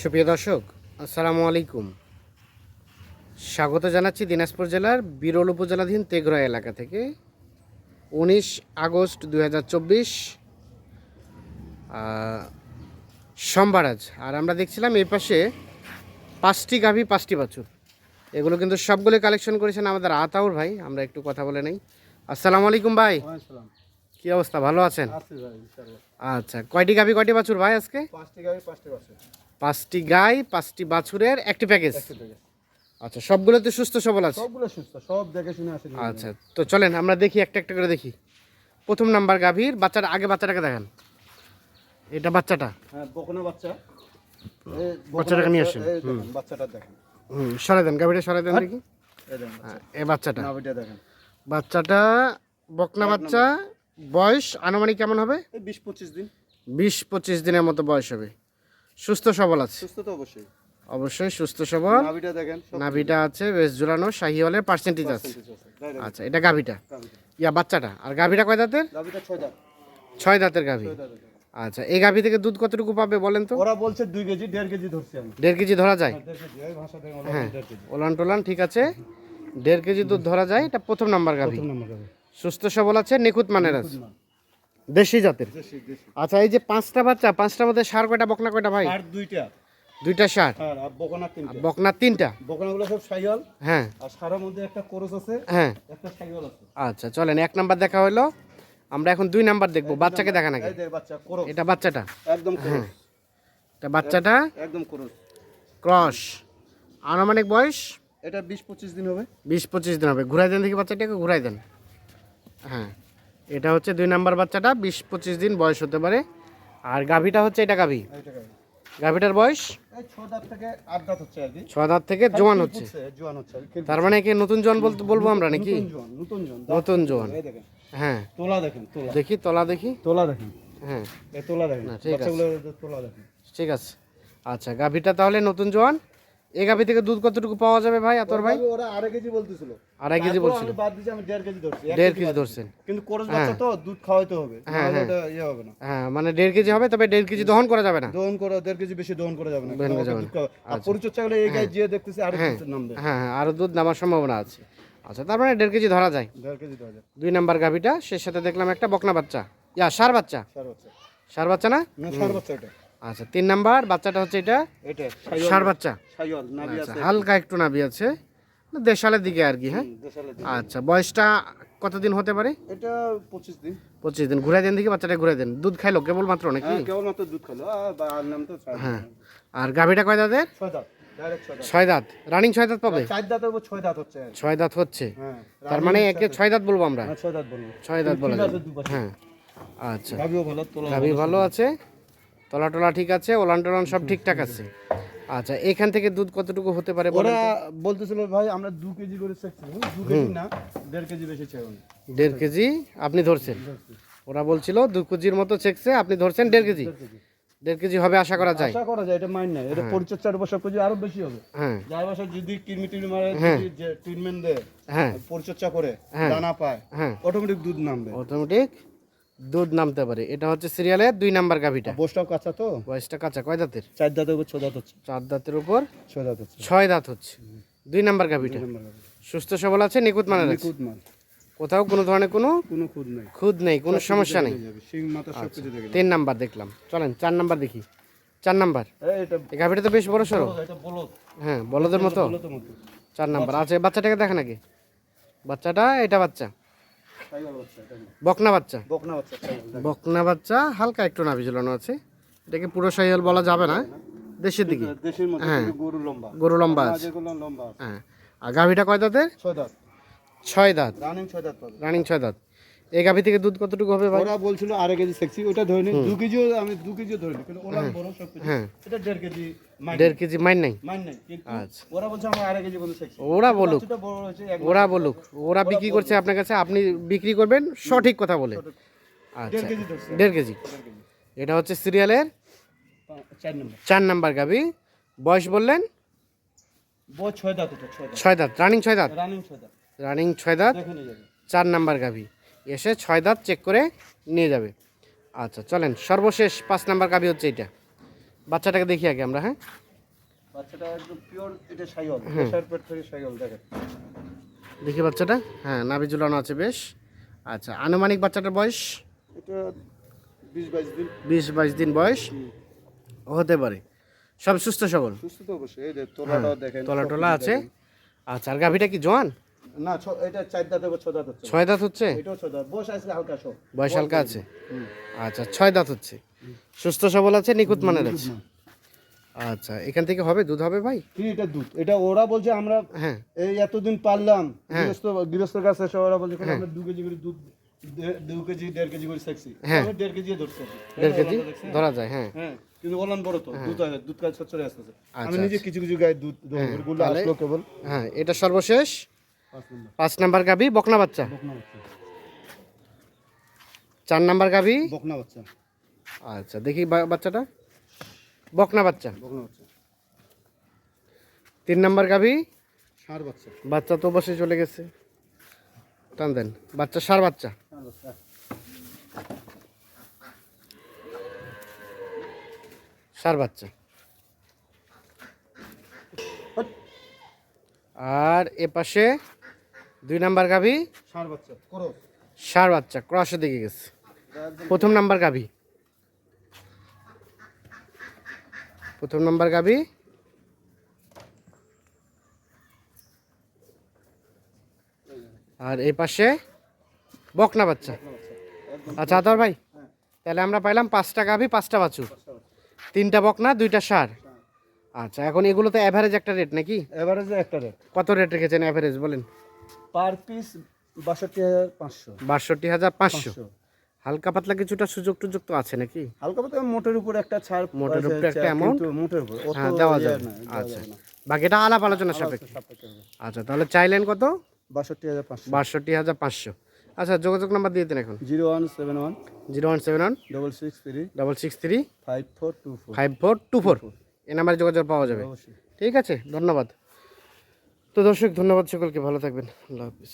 সুপ্রিয় দর্শক আসসালামু আলাইকুম। স্বাগত জানাচ্ছি দিনাজপুর জেলার বিরল উপজেলাধীন তেঘরা এলাকা থেকে। উনিশ আগস্ট দু হাজার চব্বিশ সোমবার আজ। আর আমরা দেখছিলাম এই পাশে পাঁচটি গাভী পাঁচটি বাছুর। এগুলো কিন্তু সবগুলো কালেকশন করেছেন আমাদের আতাউর ভাই আমরা একটু কথা বলে নেই। আসসালামু আলাইকুম ভাই। কি অবস্থা? ভালো আছেন? আচ্ছা কয়টি গাভী কয়টি বাছুর ভাই আজকে? পাঁচটি পাঁচটি বাসে পাঁচটি গাই পাঁচটি বাছুরের একটি প্যাকেজ। আচ্ছা সবগুলো তো সুস্থ সবল আছে? সবগুলো সুস্থ সব দেখে শুনে আসে আচ্ছা তো চলেন আমরা দেখি একটা একটা করে দেখি। প্রথম নাম্বার গাভীর বাচ্চাটা আগে বাচ্চাটাকে দেখান। এটা বাচ্চাটা? হ্যাঁ বকনা বাচ্চা। এই বাচ্চাটাকে নিয়ে আসেন। বাচ্চাটা দেখেন। হুম সরাই দেন গাভীটা সরাই দেন দেখি। এই দেখেন হ্যাঁ, এ বাচ্চাটা। দেখেন। বাচ্চাটা বকনা বাচ্চা বয়স আনুমানিক কেমন হবে? বিশ পঁচিশ দিন। বিশ পঁচিশ দিনের মতো বয়স হবে। সুস্থ সবল আছে? সুস্থ তো অবশ্যই। অবশ্যই সুস্থ সবল। নাভিটা দেখেন নাভিটা আছে বেশ ঝুলানো শাহিওয়ালের পার্সেন্টেজ আছে। আচ্ছা এটা গাভিটা? ইয়া বাচ্চাটা? আর গাভিটা কয় দাঁতের? ছয় দাঁত। ছয় দাঁতের গাভী। আচ্ছা এই গাভি থেকে দুধ কতটুকু পাবে বলেন তো? ওরা বলছে দুই কেজি দেড় কেজি ধরছি আমি। দেড় কেজি ধরা যায়? ওরা হ্যাঁ ওলান টোলান ঠিক আছে। দেড় কেজি দুধ ধরা যায় এটা প্রথম নাম্বার গাভি। সুস্থ সবল আছে নিখুঁত মানের আছে। দেশি জাতের? আচ্ছা এই যে পাঁচটা বাচ্চা পাঁচটার মধ্যে সার কয়টা বকনা কয়টা ভাই? আর দুইটা। দুইটা সার? আর বকনা তিনটা। বকনা তিনটা? বকনাগুলো সব সাইয়াল হ্যাঁ। আর সারার মধ্যে একটা কোরস আছে হ্যাঁ। একটা সাইয়াল আছে। আচ্ছা চলেন এক নাম্বার দেখা হলো। আমরা এখন দুই নাম্বার দেখব বাচ্চাকে দেখা নাকি এটা বাচ্চাটা? একদম কোরস। এটা বাচ্চাটা? একদম কোরস। ক্রস। আনুমানিক বয়স? এটা বিশ পঁচিশ দিন হবে। বিশ পঁচিশ দিন হবে। ঘুরাই দেন দেখি বাচ্চাটাকে ঘুরাই দেন। হ্যাঁ। এটা হচ্ছে দুই নাম্বার বাচ্চাটা বিশ পঁচিশ দিন বয়স হতে পারে। আর গাভীটা হচ্ছে এটা গাভী। গাভীটার বয়স? ছ দাঁত থেকে থেকে জোয়ান হচ্ছে। তার মানে কি নতুন জোয়ান বলতে বলব আমরা নাকি? নতুন জোয়ান হ্যাঁ। তোলা দেখেন তোলা। দেখি তলা দেখি। তোলা দেখেন। হ্যাঁ। তোলা দেখেন। ঠিক আছে। ঠিক আছে। আচ্ছা গাভীটা তাহলে নতুন জোয়ান? এই গাভী থেকে দুধ কতটুকু পাওয়া যাবে ভাই আতর ভাই? ওরা আড়াই কেজি বলতেছিল। আড়াই কেজি বলছিল। বাদ দিয়েছি আমি দেড় কেজি ধরছি। দেড় কেজি ধরছেন কিন্তু কোরস বাচ্চা তো দুধ খাওয়াইতে হবে। হ্যাঁ, হ্যাঁ। ইয়ে হবে না। হ্যাঁ মানে দেড় কেজি হবে তবে দেড় কেজি দহন করা যাবে না। দহন করে দেড় কেজি বেশি দহন করা যাবে না। দুধ আর পরিচর্যা হলে এই গায়ে যে দেখতেছি আরও হ্যাঁ। কিছু নামবে। হ্যাঁ হ্যাঁ দুধ নামার সম্ভাবনা আছে। আচ্ছা তার মানে দেড় কেজি ধরা যায়। দেড় কেজি দেওয়া যায়। দুই নাম্বার গাভীটা সে সাথে দেখলাম একটা বকনা বাচ্চা। ইয়া সার বাচ্চা। সার বাচ্চা। সার বাচ্চা না? না সার বাচ্চা এটা। আচ্ছা তিন নাম্বার বাচ্চাটা হচ্ছে এটা? এটা সার বাচ্চা। আচ্ছা হালকা একটু নাবি আছে। দেশালের দিকে আর কি হ্যাঁ। আচ্ছা বয়সটা কতদিন হতে পারে? এটা পঁচিশ দিন। পঁচিশ দিন। ঘুরাই দেন দিকে বাচ্চাটা ঘুরাই দেন। দুধ খাইলো কেবল মাত্র নাকি? হ্যাঁ কেবলমাত্র দুধ খেলো আর বা- নাম তো হ্যাঁ। আর গাভীটা কয় দাঁতের? ছয় দাঁত রানিং ছয় দাঁত। পাবে? চার ছয় দাঁত হচ্ছে। ছয় দাঁত হচ্ছে? হ্যাঁ তার মানে একে ছয় দাঁত বলব আমরা? হ্যাঁ, ছয় দাঁত বলব। ছয় দাঁত বলা। হ্যাঁ আচ্ছা। গাভী ভালো আছে? তলা টলা ঠিক আছে ওলান টোলান সব ঠিকঠাক আছে? আচ্ছা এখান থেকে দুধ কতটুকু হতে পারে ওরা বলতেছিল ভাই আমরা দু কেজি করে চেকছি দু কেজি না দেড় কেজি বেশি চাই দেড় কেজি? আপনি ধরছেন? ওরা বলছিল দু কেজির মতো চেকছে আপনি ধরছেন দেড় কেজি। দেড় কেজি। হবে আশা করা যায়। আশা করা যায় এটা মাইন নাই। এটা পরিচর্যার উপর সব কিছু আরও বেশি হবে। হ্যাঁ। বাসা যদি কিডনি টিডনি মারে ট্রিটমেন্ট দেয় হ্যাঁ। পরিচর্যা করে হ্যাঁ। দানা পায় হ্যাঁ। অটোমেটিক দুধ নামবে। অটোমেটিক দুধ নামতে পারে। এটা হচ্ছে সিরিয়ালের দুই নাম্বার গাভিটা। বসটাও কাঁচা তো? বয়সটা কাঁচা। কয় দাঁতের? চার দাঁতের উপর ছ দাঁত হচ্ছে। চার দাঁতের উপর ছয় দাঁত হচ্ছে। ছয় দাঁত হচ্ছে। দুই নাম্বার গাভিটা। সুস্থ সবল আছে নিখুঁত মানের আছে? খুদ মাল কোথাও কোনো ধরনের কোনো কোনো খুদ নাই। খুদ নেই কোনো সমস্যা নেই। তিন নাম্বার দেখলাম। চলেন চার নাম্বার দেখি। চার নাম্বার। এই গাভিটা তো বেশ বড় সড়ো হ্যাঁ বলদের মতো? চার নাম্বার। আছে বাচ্চাটাকে দেখা নাকি বাচ্চাটা এটা বাচ্চা সাইওয়াল বাচ্চা এটা না। বকনা বাচ্চা? বকনা বাচ্চা বকনা বাচ্চা হালকা একটু নাভি ঝুলানো আছে। এটাকে পুরো সাইয়াল বলা যাবে না। দেশের দিকে। দেশের মধ্যে হ্যাঁ। গরু লম্বা। গরু লম্বা আছে। হ্যাঁ। আর গাভিটা কয় দাঁতের? ছয় দাঁত। ছয় দাঁত। রানিং ছয় দাঁত রানিং ছয় দাঁত। এই গাভি থেকে দুধ কতটুকু হবে ভাই? ওরা বলছিল আড়াই কেজি সেক্সি ওটা ধরে নিই দু কেজিও আমি দু কেজিও ধরে নিই কিন্তু ওরা বড় সব হ্যাঁ। এটা দেড় কেজি দেড় কেজি মাইন নাই? মাইন নাই আচ্ছা। ওরা বলছে আমার আড়াই কেজি সেক্সি। ওরা বলুক। ওরা বলুক। ওরা বিক্রি করছে আপনার কাছে আপনি বিক্রি করবেন সঠিক কথা বলে। আচ্ছা। দেড় কেজি এটা হচ্ছে সিরিয়ালের চার নম্বর। গাভি। বয়স বললেন? ছয় দাঁত ছয় দাঁত। রানিং ছয় দাঁত? রানিং ছয় দাঁত। রানিং ছয় দাঁত। চার নাম্বার গাভি। এসে ছয় দাঁত চেক করে নিয়ে যাবে। আচ্ছা চলেন সর্বশেষ পাঁচ নাম্বার গাভি হচ্ছে এটা বাচ্চাটাকে দেখি আগে আমরা হ্যাঁ? বাচ্চাটা একদম পিওর এটা সাইল দেশের পেট থেকে সাইল দেখেন। দেখি বাচ্চাটা হ্যাঁ নাভি ঝুলানো আছে বেশ। আচ্ছা আনুমানিক বাচ্চাটার বয়স? এটা বিশ বাইশ দিন। বিশ বাইশ দিন বয়স? হতে পারে। সব সুস্থ সবল? সুস্থ তো অবশ্যই এই যে দেখেন তলা টলা আছে। আচ্ছা আর গাভিটা কি জোয়ান? না এটা চার দাঁত এবং ছ দাঁত হচ্ছে। ছয় দাঁত হচ্ছে? এটাও ছ দাঁত। বয়স হালকা সব। বয়স হালকা আছে? আচ্ছা ছয় দাঁত হচ্ছে। সুস্থ সবল আছে নিখুঁত মানের আছে? আচ্ছা এখান থেকে হবে? দুধ হবে ভাই? কি এটা দুধ? এটা ওরা বলছে আমরা হ্যাঁ। এই এতদিন পারলাম। গৃহস্থ গৃহস্থর কাছে এসে ওরা বলছে আমরা দু কেজি করে দুধ দু কেজি দেড় কেজি করে সেক্সি হ্যাঁ। দেড় কেজি ধরছি। দেড় কেজি? ধরা যায় হ্যাঁ। হ্যাঁ। কিন্তু ওলান বড় তো দুধ আছে দুধ কাজ সচ্ছরে আসতেছে। আমি আচ্ছা, নিজে কিছু কিছু গায়ে দুধগুলো আসলো কেবল। হ্যাঁ এটা সর্বশেষ? পাঁচ নম্বর। গাভি বকনা বাচ্চা? চার নাম্বার গাভি বকনা বাচ্চা। আচ্ছা দেখি বাচ্চাটা। বকনা বাচ্চা। তিন নাম্বার ষাঁড় বাচ্চা। বাচ্চা তো বসে চলে গেছে। টান দেন। বাচ্চা সার বাচ্চা। ষাঁড় বাচ্চা। সার বাচ্চা। আর এ পাশে দুই নাম্বার গাভি? ষাঁড় বাচ্চা করো সার বাচ্চা ক্রসের দিকে গেছে। প্রথম নাম্বার গাভি? প্রথম নাম্বার গাভি? আর এই পাশে? বকনা বাচ্চা। আচ্ছা আতর ভাই তাহলে আমরা পাইলাম পাঁচটা গাভি পাঁচটা বাছুর। তিনটা বকনা দুইটা সার আচ্ছা এখন এগুলো তো অ্যাভারেজ একটা রেট নাকি? এভারেজে একটা রেট কত রেট রেখেছেন অ্যাভারেজ বলেন? পার পিস বাষট্টি হাজার পাঁচশো। বাষট্টি হাজার পাঁচশো? হালকা পাতলা কিছুটা সুযোগ টুযোগ তো আছে নাকি? হালকা পাতলা মোটের উপর একটা ছাড় মোটের উপরে একটা? কিন্তু মোটের উপর হ্যাঁ দেওয়া ইয়ে যাবে। আচ্ছা। বাকিটা আলাপ আলোচনা সাপেক্ষে। আচ্ছা তাহলে চাইলেন কত? বাষট্টি হাজার পাঁচশো। বাষট্টি হাজার পাঁচশো। আচ্ছা যোগাযোগ নাম্বার দিয়ে দেন এখন। Zero one seven one. Zero one seven one. Double six three. Double six three. Five four two five four two four. এই নাম্বারে যোগাযোগ পাওয়া যাবে। ঠিক আছে ধন্যবাদ। তো দর্শক ধন্যবাদ সকলকে ভালো থাকবেন। আল্লাহ হাফিজ।